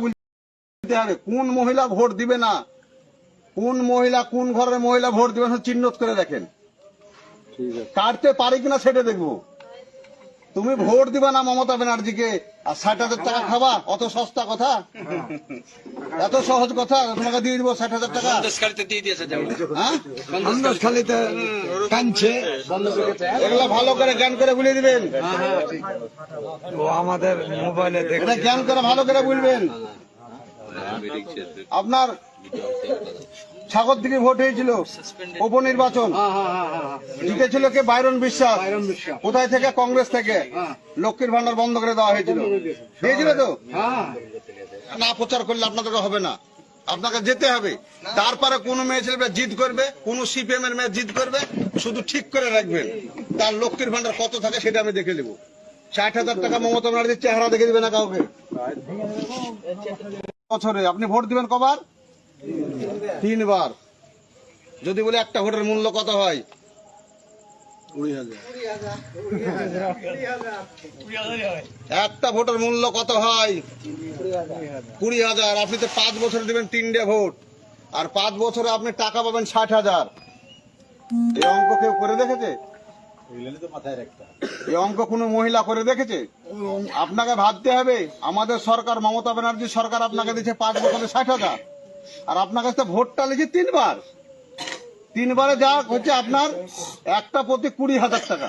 বলতে হবে কোন মহিলা ভোট দিবে না? কোন মহিলা কোন ঘরের মহিলা ভোট দিবে চিহ্নত চিহ্নিত করে দেখেন। কাটতে পারি কিনা সেটা দেখব। তুমি ভোট দিবে না মমতা ব্যানার্জিকে? আর ষাট হাজার টাকা খাবা? অত সস্তা কথা? এত সহজ কথা? তোমাকে দিয়ে দিব ষাট হাজার টাকা। হ্যাঁ? সন্দেশখালীতে। এগুলো ভালো করে জ্ঞান করে বুঝিয়ে দিবেন। ও আমাদের মোবাইলে দেখ এটা জ্ঞান করে ভালো করে বুঝবেন আপনার সাগর দিকে ভোট হয়েছিল। উপনির্বাচন। জিতেছিল কে? বাইরন বিশ্বাস। কোথায় থেকে? কংগ্রেস থেকে। লক্ষ্মীর ভান্ডার বন্ধ করে দেওয়া হয়েছিল। দিয়েছিল তো? না প্রচার করলে আপনাদের হবে না। আপনাকে যেতে হবে। তারপরে কোন মেয়ে ছেলে জিদ করবে? কোন সিপিএম এর মেয়ে জিদ করবে? শুধু ঠিক করে রাখবেন। তার লক্ষ্মীর ভান্ডার কত থাকে সেটা আমি দেখে নেব। ষাট হাজার টাকা মমতা ব্যানার্জির চেহারা দেখে দিবে না কাউকে? বছরে। আপনি ভোট দিবেন কবার? তিনবার। যদি বলে একটা ভোটের মূল্য কত হয়? একটা ভোটের মূল্য কত হয়? কুড়ি হাজার। আপনি তো পাঁচ বছর দিবেন তিনটে ভোট। আর পাঁচ বছরে আপনি টাকা পাবেন ষাট হাজার। এই অঙ্ক কেউ করে দেখেছে? এই অঙ্ক কোনো মহিলা করে দেখেছে? আপনাকে ভাবতে হবে, আমাদের সরকার, মমতা ব্যানার্জি সরকার আপনাকে দিচ্ছে পাঁচ বছরে ষাট হাজার। আর আপনার কাছে ভোটটা লিখে তিনবার। তিনবারে যা হচ্ছে আপনার একটা প্রতি কুড়ি হাজার টাকা।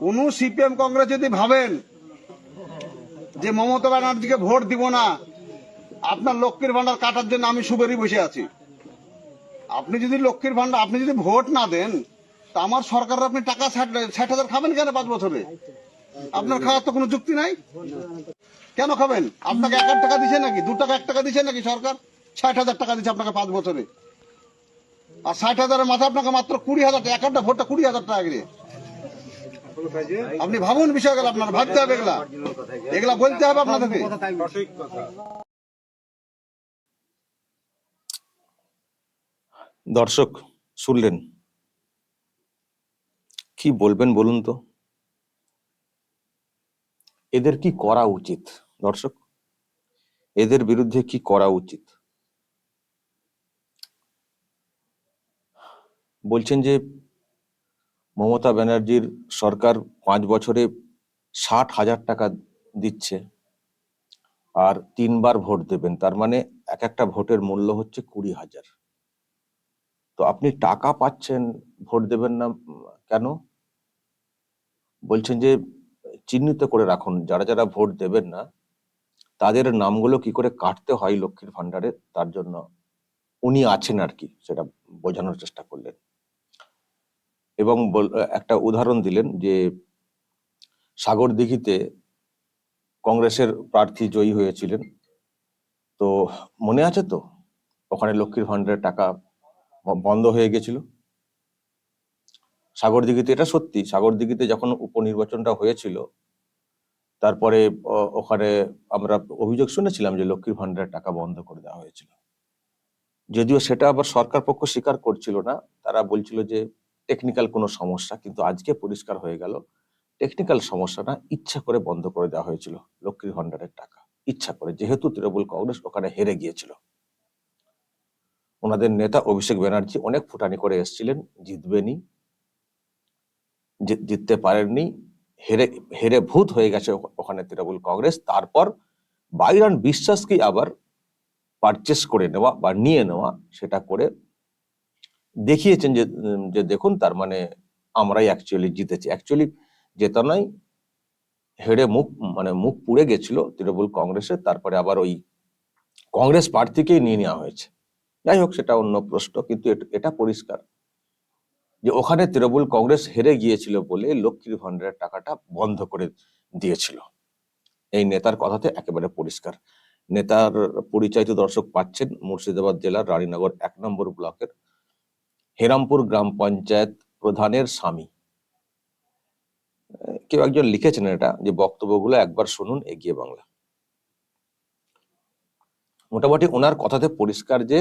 কোন সিপিএম কংগ্রেস যদি ভাবেন যে মমতা ব্যানার্জিকে ভোট দিব না, আপনার লক্ষ্মীর ভান্ডার কাটার জন্য আমি সুবেরই বসে আছি। আপনি যদি লক্ষ্মীর ভান্ডার আপনি যদি ভোট না দেন, তা আমার সরকারের আপনি টাকা ষাট হাজার খাবেন কেন পাঁচ বছরে? আপনার খাওয়ার তো কোনো যুক্তি নাই? কেন খাবেন? আপনাকে এক টাকা দিচ্ছে নাকি? দু টাকা, এক টাকা দিচ্ছে নাকি সরকার? ষাট হাজার টাকা দিচ্ছে আপনাকে পাঁচ বছরে। আর ষাট হাজারের মাথা আপনাকে মাত্র কুড়ি হাজার টাকা, এক একটা ভোটটা কুড়ি হাজার টাকা করে আপনি ভাবুন বিষয়গুলো আপনার ভাবতে হবে এগুলা। এগুলা বলতে হবে আপনাদেরকে। দর্শক, শুনলেন। কি বলবেন বলুন তো? এদের কি করা উচিত? দর্শক, এদের বিরুদ্ধে কি করা উচিত? বলছেন যে মমতা ব্যানার্জির সরকার পাঁচ বছরে ষাট হাজার টাকা দিচ্ছে আর তিনবার ভোট দেবেন। তার মানে এক একটা ভোটের মূল্য হচ্ছে কুড়ি হাজার। তো আপনি টাকা পাচ্ছেন, ভোট দেবেন না কেন? বলছেন যে চিহ্নিত করে রাখুন। যারা যারা ভোট দেবেন না, তাদের নামগুলো কি করে কাটতে হয় লক্ষ্মীর ভান্ডারে তার জন্য উনি আছেন আর কি, সেটা বোঝানোর চেষ্টা করলেন। এবং একটা উদাহরণ দিলেন যে, সাগর দিঘিতে কংগ্রেসের প্রার্থী জয়ী হয়েছিলেন। তো মনে আছে তো, ওখানে লক্ষ্মীর ভান্ডারের টাকা বন্ধ হয়ে গেছিল? সাগর দিঘিতে, এটা সত্যি, সাগর দিঘিতে যখন উপনির্বাচনটা হয়েছিল তারপরে ওখানে আমরা অভিযোগ শুনেছিলাম যে লক্ষ্মীর ভান্ডারের টাকা বন্ধ করে দেওয়া হয়েছিল। যদিও সেটা আবার সরকার পক্ষ স্বীকার করছিল না, তারা বলছিল যে টেকনিক্যাল কোনো সমস্যা, কিন্তু আজকে পরিষ্কার হয়ে গেল। টেকনিক্যাল সমস্যা না ইচ্ছা করে বন্ধ করে দেওয়া হয়েছিল লক্ষ্মীর ভান্ডারের টাকা, ইচ্ছা করে। যেহেতু তৃণমূল কংগ্রেস ওখানে হেরে গিয়েছিল। ওনাদের নেতা অভিষেক ব্যানার্জি অনেক ফুটানি করে এসেছিলেন জিতবেনি জিততে পারেননি। হেরে হেরে ভূত হয়ে গেছে ওখ- ওখানে তৃণমূল কংগ্রেস। তারপর বাইরান বিশ্বাসকে আবার পারচেস করে নেওয়া বা নিয়ে নেওয়া, সেটা করে দেখিয়েছেন যে যে দেখুন, তার মানে আমরাই অ্যাকচুয়ালি জিতেছি। অ্যাকচুয়ালি জেতা নয় হেরে মুখ মানে মুখ পুড়ে গেছিল তৃণমূল কংগ্রেসের তারপরে আবার ওই কংগ্রেস প্রার্থীকেই নিয়ে নেওয়া হয়েছে। যাই হোক, সেটা অন্য প্রশ্ন, কিন্তু এটা পরিষ্কার। যে ওখানে তৃণমূল কংগ্রেস হেরে গিয়েছিল বলে লক্ষ্মীর ভান্ডারের টাকাটা বন্ধ করে দিয়েছিল। এই নেতার কথাতে একেবারে পরিষ্কার। নেতার পরিচয় তো দর্শক পাচ্ছেন মুর্শিদাবাদ জেলার রানীনগর এক নম্বর ব্লকের হেরামপুর গ্রাম পঞ্চায়েত প্রধানের স্বামী। কেউ একজন লিখেছেন এটা, যে বক্তব্যগুলো একবার শুনুন, এগিয়ে বাংলা। মোটামুটি ওনার কথাতে পরিষ্কার যে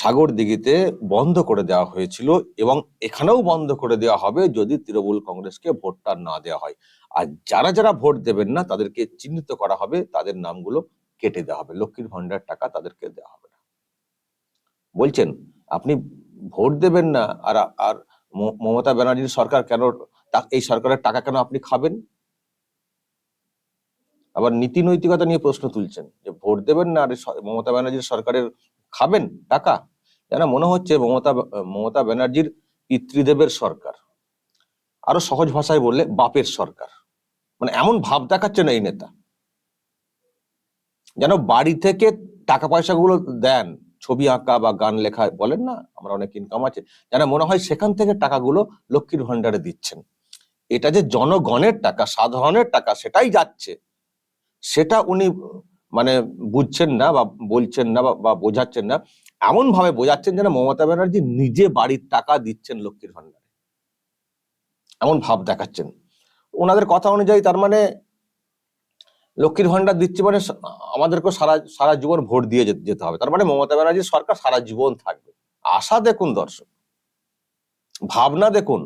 সাগর দিঘিতে বন্ধ করে দেওয়া হয়েছিল এবং এখানেও বন্ধ করে দেওয়া হবে যদি তৃণমূল কংগ্রেসকে ভোটটা না দেওয়া হয়। আর যারা যারা ভোট দেবেন না, তাদেরকে চিহ্নিত করা হবে, তাদের নামগুলো কেটে দেওয়া হবে। লক্ষ্মীর ভান্ডার টাকা তাদেরকে দেওয়া হবে না। বলছেন, আপনি ভোট দেবেন না, আর আর মমতা ব্যানার্জির সরকার কেন এই সরকারের টাকা কেন আপনি খাবেন? আবার নীতি নৈতিকতা নিয়ে প্রশ্ন তুলছেন যে ভোট দেবেন না, আর মমতা ব্যানার্জির সরকারের খাবেন টাকা? যেন মনে হচ্ছে মমতা মমতা ব্যানার্জির পিতৃদেবের সরকার। আরও সহজ ভাষায় বললে, বাপের সরকার। মানে এমন ভাব দেখাচ্ছে না এই নেতা। যেন বাড়ি থেকে টাকা পয়সাগুলো দেন, ছবি আঁকা বা গান লেখা, বলেন না, আমরা অনেক ইনকাম আছে। যেন মনে হয় সেখান থেকে টাকাগুলো লক্ষ্মীর ভান্ডারে দিচ্ছেন। এটা যে জনগণের টাকা, সাধারণের টাকা, সেটাই যাচ্ছে। সেটা উনি মানে বুঝছেন না বা বলছেন না বা- বোঝাচ্ছেন না এমন ভাবে বোঝাচ্ছেন যেন মমতা ব্যানার্জি নিজে বাড়ির টাকা দিচ্ছেন লক্ষ্মীর ভান্ডারে এমন ভাব দেখাচ্ছেন। ওনাদের কথা অনুযায়ী তার মানে লক্ষ্মীর ভান্ডার দিচ্ছে মানে আমাদেরকে সারা সারা জীবন ভোট দিয়ে যেতে হবে। তার মানে মমতা ব্যানার্জির সরকার সারা জীবন থাকবে। আশা দেখুন দর্শক, ভাবনা দেখুন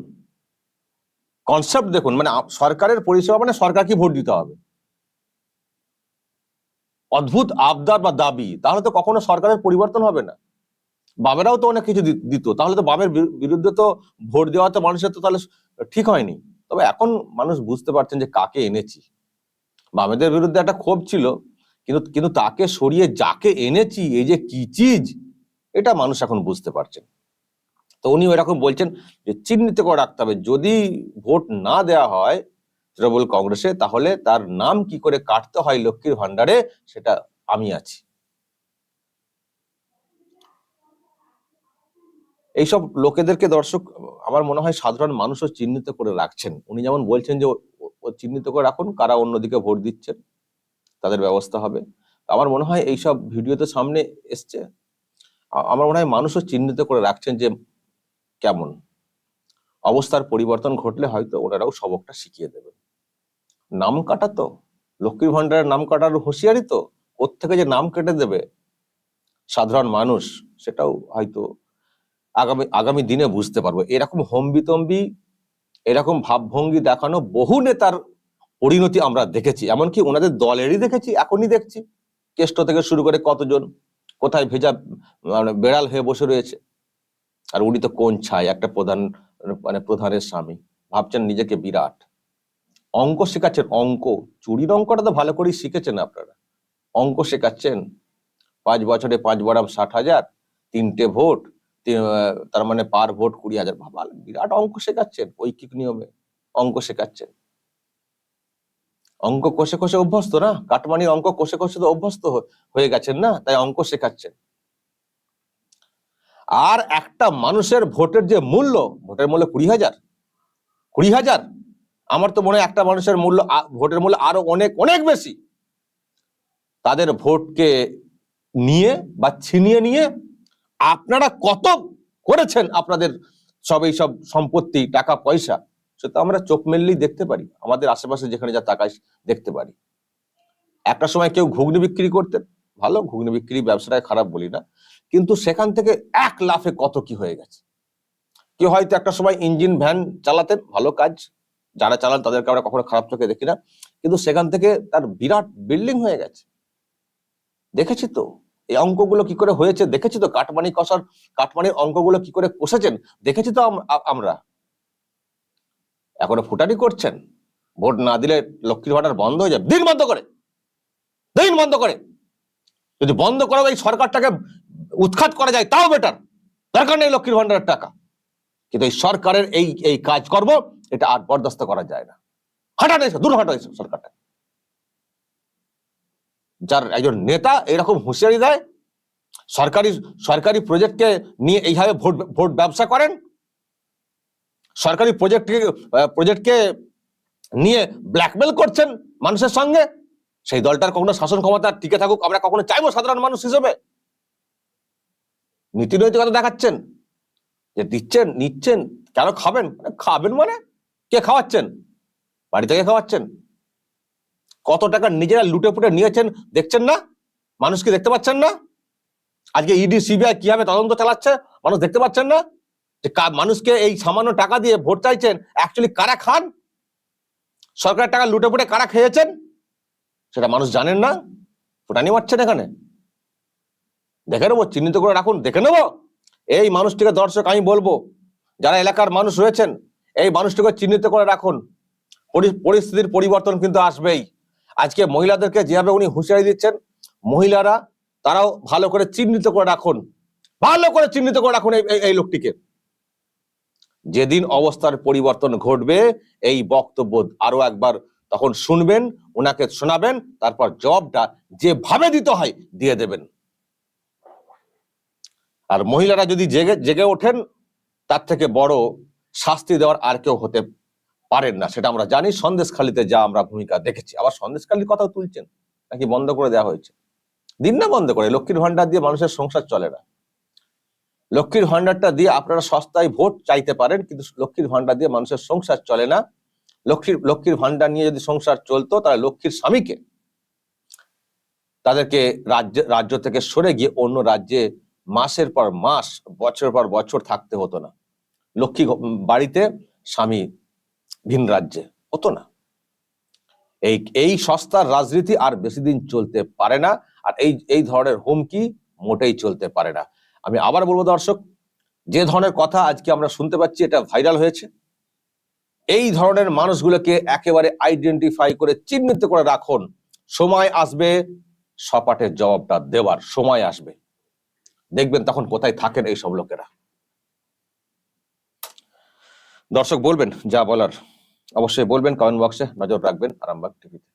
কনসেপ্ট দেখুন মানে সরকারের পরিষেবা মানে সরকারকে ভোট দিতে হবে। অদ্ভুত আবদার বা দাবি, তাহলে তো কখনো সরকারের পরিবর্তন হবে না। বামেরাও তো অনেক কিছু দিত, তাহলে তো বামের বিরুদ্ধে তো ভোট দেওয়া তো মানুষের তো তাহলে ঠিক হয়নি। তবে এখন মানুষ বুঝতে পারছেন যে কাকে এনেছি। বামেদের বিরুদ্ধে একটা ক্ষোভ ছিল, কিন্তু কিন্তু তাকে সরিয়ে যাকে এনেছি, এই যে কি চিজ, এটা মানুষ এখন বুঝতে পারছেন। তো উনি এরকম বলছেন যে, চিহ্নিত করে রাখতে হবে। যদি ভোট না দেওয়া হয় তৃণমূল কংগ্রেসে, তাহলে তার নাম কি করে কাটতে হয় লক্ষ্মীর ভান্ডারে সেটা আমি আছি। এইসব লোকেদেরকে দর্শক, আমার মনে হয় সাধারণ মানুষও চিহ্নিত করে রাখছেন। উনি যেমন বলছেন যে, ও- চিহ্নিত করে রাখুন, কারা অন্যদিকে ভোট দিচ্ছেন, তাদের ব্যবস্থা হবে। আমার মনে হয় এইসব ভিডিওতে সামনে এসছে। আমার মনে হয় মানুষও চিহ্নিত করে রাখছেন যে, কেমন অবস্থার পরিবর্তন ঘটলে হয়তো ওনারাও সবকটা শিখিয়ে দেবেন। নাম কাটা তো? লক্ষ্মীর ভান্ডারের নাম কাটার হুঁশিয়ারি তো? ওর থেকে যে নাম কেটে দেবে? সাধারণ মানুষ, সেটাও হয়তো আগামী আগামী দিনে বুঝতে পারব। এরকম হম্বিতম্বি, এরকম ভাবভঙ্গি দেখানো বহু নেতার পরিণতি আমরা দেখেছি। এমনকি ওনাদের দলেরই দেখেছি, এখনই দেখছি। কেষ্ট থেকে শুরু করে কতজন, কোথায় ভেজা মানে বেড়াল হয়ে বসে রয়েছে। আর উনি তো কোন ছাই, একটা প্রধান মানে প্রধানের স্বামী। ভাবছেন নিজেকে বিরাট। অঙ্ক শেখাচ্ছেন, অঙ্ক। চুরির অঙ্কটা তো ভালো করেই শিখেছেন আপনারা। অঙ্ক শেখাচ্ছেন। পাঁচ বছরে পাঁচ বারাম ষাট হাজার, তিনটে ভোট তার মানে পার ভোট কুড়ি হাজার। বাবা, বিরাট অঙ্ক শেখাচ্ছেন ঐকিক নিয়মে। অঙ্ক শেখাচ্ছেন। অঙ্ক কষে কষে অভ্যস্ত না? কাটমানির অঙ্ক কষে কষে তো অভ্যস্ত হয়ে গেছেন না? তাই অঙ্ক শেখাচ্ছেন। আর একটা মানুষের ভোটের যে মূল্য, ভোটের মূল্য কুড়ি হাজার। কুড়ি হাজার। আমার তো মনে হয় একটা মানুষের মূল্য ভোটের মূল্য আরও অনেক অনেক বেশি। তাদের ভোটকে নিয়ে বা ছিনিয়ে নিয়ে আপনারা কত করেছেন আপনাদের সব এই সব সম্পত্তি, টাকা, পয়সা সেটা আমরা চোখ মেললেই দেখতে পারি। আমাদের আশেপাশে যেখানে যা তাকাই দেখতে পারি। একটা সময় কেউ ঘুগনি বিক্রি করতেন, ভালো, ঘুগনি বিক্রি ব্যবসাটাই খারাপ বলি না, কিন্তু সেখান থেকে এক লাফে কত কি হয়ে গেছে। কেউ হয়তো একটা সময় ইঞ্জিন ভ্যান চালাতেন, ভালো কাজ যারা চালান তাদেরকে আমরা কখনো খারাপ চোখে দেখি না। কিন্তু সেখান থেকে তার বিরাট বিল্ডিং হয়ে গেছে। দেখেছি তো? এই অঙ্কগুলো কি করে হয়েছে? দেখেছি তো? কাটমানি কষার, কাটমানির অঙ্কগুলো কি করে কষেছেন? দেখেছি তো আমরা। এখনও ফুটানি করছেন। ভোট না দিলে লক্ষ্মীর ভান্ডার বন্ধ হয়ে যাবে। দিন বন্ধ করে। দিন বন্ধ করে। যদি বন্ধ করা এই সরকারটাকে উৎখাত করা যায়, তাও বেটার দরকার নেই লক্ষ্মীর ভান্ডারের টাকা। কিন্তু এই সরকারের এই এই কাজ করব এটা আর বরদাস্ত করা যায় না। হাঁটানো এসে দূর হাঁটো এসে সরকারটা। যার একজন নেতা এরকম হুঁশিয়ারি দেয়, সরকারি সরকারি প্রজেক্টকে নিয়ে এইভাবে ভোট ভোট ব্যবসা করেন, সরকারি প্রজেক্টকে প্রজেক্টকে নিয়ে ব্ল্যাকমেল করছেন মানুষের সঙ্গে, সেই দলটার কখনো শাসন ক্ষমতা টিকে থাকুক, আমরা কখনো চাইব সাধারণ মানুষ হিসেবে। নীতি নৈতিকতা দেখাচ্ছেন, যে দিচ্ছেন, নিচ্ছেন, কেন খাবেন? খাবেন মানে কে খাওয়াচ্ছেন? বাড়ি থেকে খাওয়াচ্ছেন? কত টাকা নিজেরা লুটে পুটে নিয়েছেন, দেখছেন না? মানুষকে দেখতে পাচ্ছেন না? আজকে ইডি, সিবিআই কীভাবে তদন্ত চালাচ্ছে, মানুষ দেখতে পাচ্ছেন না? যে মানুষকে এই সামান্য টাকা দিয়ে ভোট চাইছেন অ্যাকচুয়ালি কারা খান? সরকারের টাকা লুটে পুটে কারা খেয়েছেন? সেটা মানুষ জানেন না। ফুটানি মারছেন এখানে। দেখে নেব, চিহ্নিত করে রাখুন, দেখে নেব। এই মানুষটিকে দর্শক, আমি বলব, যারা এলাকার মানুষ রয়েছেন এই মানুষটিকে চিহ্নিত করে রাখুন। পরি- পরিস্থিতির পরিবর্তন কিন্তু আসবেই। আজকে মহিলাদেরকে যেভাবে উনি হুঁশিয়ারি দিচ্ছেন, মহিলারা তারাও ভালো করে চিহ্নিত করে রাখুন। ভালো করে চিহ্নিত করে রাখুন এই লোকটিকে। যেদিন অবস্থার পরিবর্তন ঘটবে, এই বক্তব্য আরও একবার তখন শুনবেন ওনাকে শোনাবেন, তারপর জবটা যেভাবে দিতে হয় দিয়ে দেবেন। আর মহিলারা যদি জেগে জেগে ওঠেন, তার থেকে বড় শাস্তি দেওয়ার আর কেউ হতে পারেন না, সেটা আমরা জানি। সন্দেশখালিতে যা আমরা ভূমিকা দেখেছি। আবার সন্দেশখালির কথাও তুলছেন, নাকি বন্ধ করে দেওয়া হয়েছে? দিন না বন্ধ করে, লক্ষ্মীর ভান্ডার দিয়ে মানুষের সংসার চলে না। লক্ষ্মীর ভান্ডারটা দিয়ে আপনারা সস্তায় ভোট চাইতে পারেন, কিন্তু লক্ষ্মীর ভান্ডার দিয়ে মানুষের সংসার চলে না। লক্ষ্মীর লক্ষ্মীর ভান্ডার নিয়ে যদি সংসার চলতো, তাহলে লক্ষ্মীর স্বামীকে তাদেরকে রাজ্য রাজ্য থেকে সরে গিয়ে অন্য রাজ্যে মাসের পর মাস, বছরের পর বছর থাকতে হতো না। লক্ষ্মী বাড়িতে স্বামী ভিন রাজ্যে। হতো না। এই এই সস্তার রাজনীতি আর বেশি দিন চলতে পারে না, আর এই এই ধরনের হুমকি মোটেই চলতে পারে না। আমি আবার বলব দর্শক, যে ধরনের কথা আজকে আমরা শুনতে পাচ্ছি, এটা ভাইরাল হয়েছে। এই ধরনের মানুষগুলোকে একেবারে আইডেন্টিফাই করে, চিহ্নিত করে রাখুন। সময় আসবে, সপাটের জবাবটা দেওয়ার সময় আসবে। দেখবেন তখন কোথায় থাকেন এই সব লোকেরা। দর্শক বলবেন যা বলার অবশ্যই বলবেন কমেন্ট বক্সে নজর রাখবেন আরামবাগ টিভিতে